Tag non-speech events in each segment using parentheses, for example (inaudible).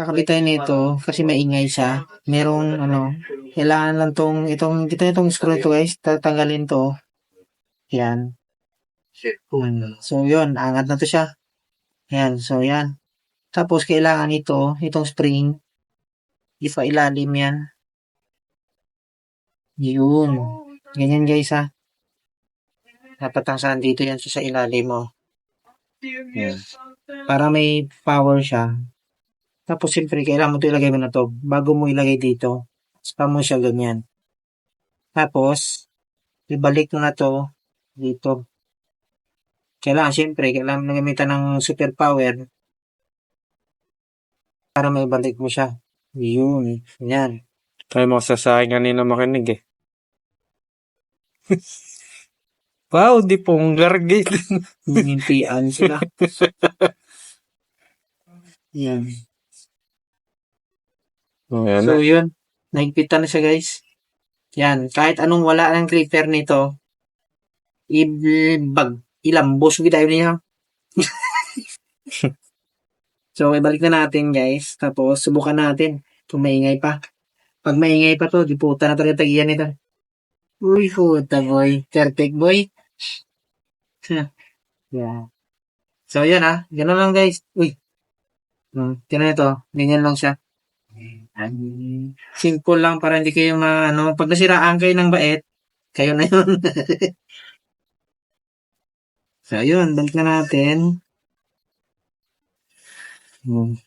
Kakabit tayo nito kasi maingay siya. Merong ano, kailangan lang tong itong dito itong screw ito guys, tatanggalin to. Yan. So yun, angat na to siya. Yan, so yan. Tapos kailangan ito, itong spring, ipa ilalim yan. Yun. Ganyan guys ha. Dapat ang saan dito yan sa ilalim mo. Yan. Para may power siya. Tapos siyempre, kailangan mo ito ilagay mo na to. Bago mo ilagay dito, saka mo siya ganyan. Tapos, ibalik mo na to dito. Kailangan, siyempre, kailangan mo gamitan ng super power para may balik mo siya. Yun. Yan. Tayo mga sasahin kanina makinig eh. (laughs) wow, di pong gargate. Hinimpian sila. (laughs) Yan. Oh, yan So, yun. Nahigpitan na siya, guys. Yan. Kahit anong wala ng clipper nito, ibag, ilambos ko tayo niya. (laughs) so, ibalik na natin, guys. Tapos, subukan natin kung maingay pa. Pag maingay pa to, di puta na talaga tagiyan nito. Uy, puta, boy. Perfect, boy. (laughs) yeah. So, yan ah. Ganun lang, guys. Uy. Hmm, tinan ito. Ganyan lang siya. Simple lang para hindi kayo ma, ano, pag nasiraan kayo ng bait, kayo na yun. (laughs) so, yun, balik na natin. Hmm.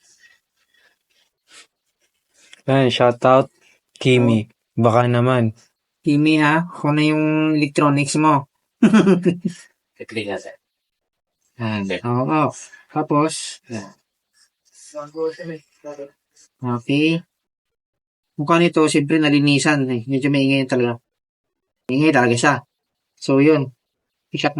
Yan, shoutout. Kimi. Baka naman. Kimi ha, kung na yung electronics mo. (laughs) Yan. Oo. Tapos, okay. Mukha nito, siyempre nalinisan. Eh. Medyo maingay talaga. Maingay talaga siya. So, yun. I-shot